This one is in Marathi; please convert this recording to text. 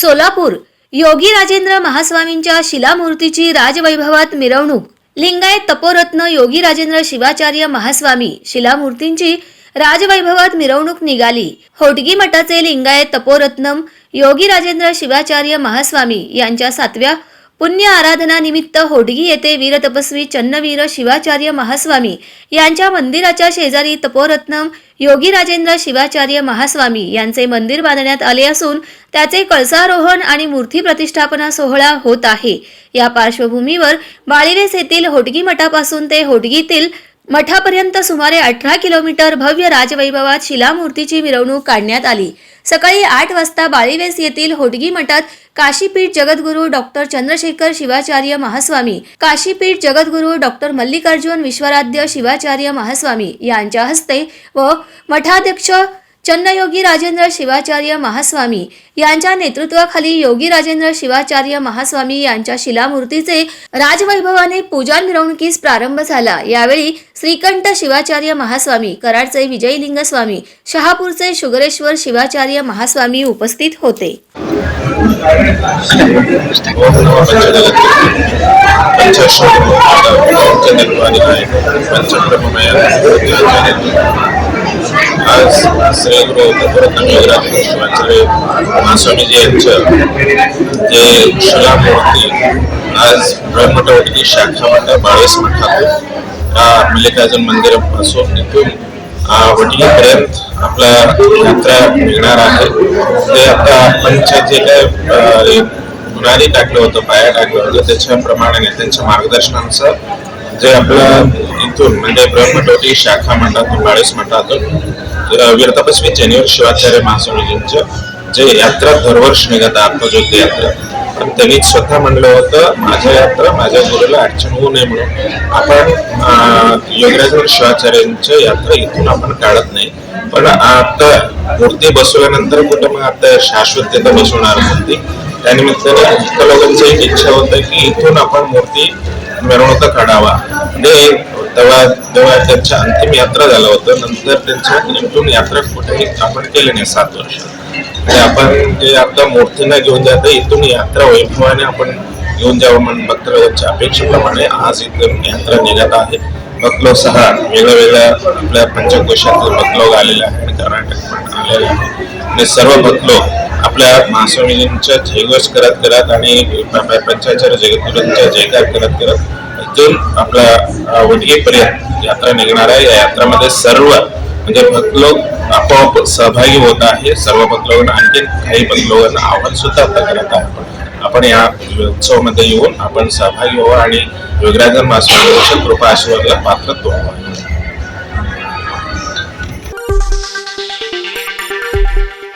सोलापूर. योगी राजेंद्र महास्वामींच्या शिलामूर्तीची राजवैभवात मिरवणूक. लिंगायत तपोरत्न योगी राजेंद्र शिवाचार्य महास्वामी शिलामूर्तींची राजवैभवात मिरवणूक निघाली. होटगी मठाचे लिंगायत तपोरत्नम योगी राजेंद्र शिवाचार्य महास्वामी यांच्या सातव्या पुण्य आराधना निमित्त होटगी येथे वीरतपस्वी चन्नवीर शिवाचार्य महास्वामी यांच्या मंदिराच्या शेजारी तपोरत्नम योगी राजेंद्र शिवाचार्य महास्वामी यांचे मंदिर बांधण्यात आले असून त्याचे कळसारोहण आणि मूर्ती प्रतिष्ठापना सोहळा होत आहे. या पार्श्वभूमीवर बाळीवेस येथील होटगी मठापासून ते होटगीतील मठापर्यंत सुमारे अठरा किलोमीटर भव्य राजवैभवात शिलामूर्तीची मिरवणूक काढण्यात आली. सकाळी आठ वाजता बाळीवेस येथील होटगी मठात काशीपीठ जगद्गुरू डॉक्टर चंद्रशेखर शिवाचार्य महास्वामी काशीपीठ जगद्गुरू डॉक्टर मल्लिकार्जुन विश्वराध्य शिवाचार्य महास्वामी यांच्या हस्ते व मठाध्यक्ष चन्नयोगी राजेंद्र शिवाचार्य महास्वामी यांच्या नेतृत्वाखाली योगी राजेंद्र शिवाचार्य महास्वामी यांच्या शिलामूर्तीचे राजवैभवाने पूजा मिरवणुकीस प्रारंभ झाला. यावेळी श्रीकंठ शिवाचार्य महास्वामी कराडचे विजयलिंग स्वामी शहापूरचे शुगरेश्वर शिवाचार्य महास्वामी उपस्थित होते. आज श्री गुरु दत्तरत्न योगराज शिवाचार्य महास्वामीजी यांचं जे शिलामूर्ती आज ब्रह्मटवटी शाखा मठ बाळेस मठातून या मल्लिकार्जुन मंदिरापासून तिथून वडीपर्यंत आपला यात्रा निघणार आहे. ते आता आपणच्या जे काय अ, टाकलं होतं पाया टाकलं होतं त्याच्याप्रमाणे त्यांच्या मार्गदर्शनानुसार जे आपलं इथून म्हणजे ब्रह्मटोटी शाखा म्हणतात बाळेस म्हणतात वीर तपस्वी चेनीवर शिवाचार्य महास्वामीजींचं जे यात्रा दरवर्ष निघत आत्मज्योती यात्रा. पण त्यांनी स्वतः म्हणलं होतं माझ्या यात्रा माझ्या गुरुला अडचण होऊ नये म्हणून. आपण अ, शिवाचार्यांच्या यात्रा इथून आपण काढत नाही. पण आता मूर्ती बसवल्यानंतर कुठं मग आता शाश्वतता बसवणार मूर्ती? त्यानिमित्ताने भक्त लोकांची एक इच्छा होतं की इथून आपण मूर्ती मिरवणुका काढावा. म्हणजे तेव्हा तेव्हा त्यांच्या अंतिम यात्रा झालं होतं नंतर त्यांच्या इथून यात्रा कुठेही आपण केली नाही सात वर्ष. आणि आपण जे आता मूर्तींना घेऊन जातो इथून यात्रा वैभवाने आपण घेऊन जावं म्हणून भक्त लोकांच्या अपेक्षेप्रमाणे आज इथून यात्रा निघत आहे. बकलो सहा वेगळ्या वेगळ्या आपल्या पंचकोशातील बकलोग आलेले आहे आणि कर्नाटक पण आलेले आहे आणि सर्व बकलो आपल्या महास्वामीजींच्या जयघोष करत करत आणि पंचाचार्य जगद्गुरूंचा जयकार करत करत जून आपल्या वडगेपर्यंत यात्रा निघणार आहे. या यात्रामध्ये सर्व म्हणजे भक्त लोक आपोआप सहभागी होत आहे सर्व भक्त लोकांना आणखी काही भक्तलोकांना आव्हान सुद्धा आता करत आहे आपण. या उत्सवामध्ये येऊन आपण सहभागी व्हावं आणि योगराजन महास्वामींच्या कृपा आशीर्वादाला पात्र व्हावं